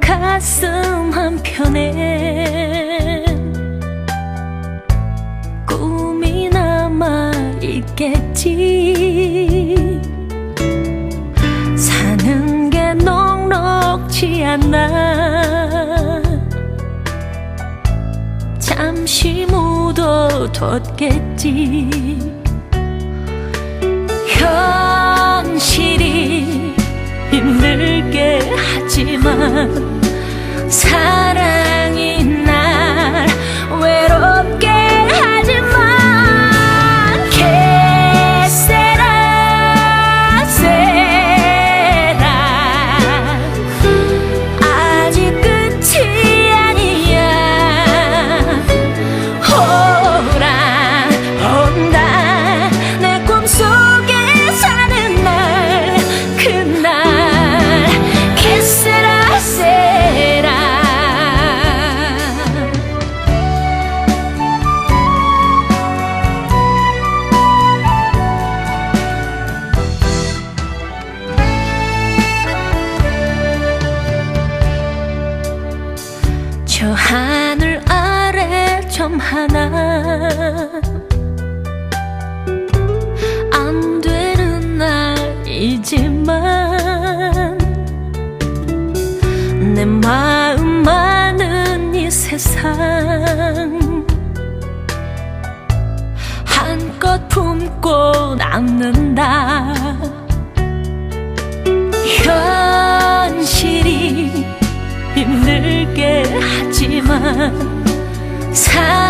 가슴 한편에 꿈이 남아 있겠지. 사는 게 녹록지 않아. 잠시 묻어뒀겠지. 현 하지만 사랑 점 하나. 안 되는 날이지만 내 마음 많은 이 세상. 한껏 품고 남는다. 현실이 힘들게 하지만 사랑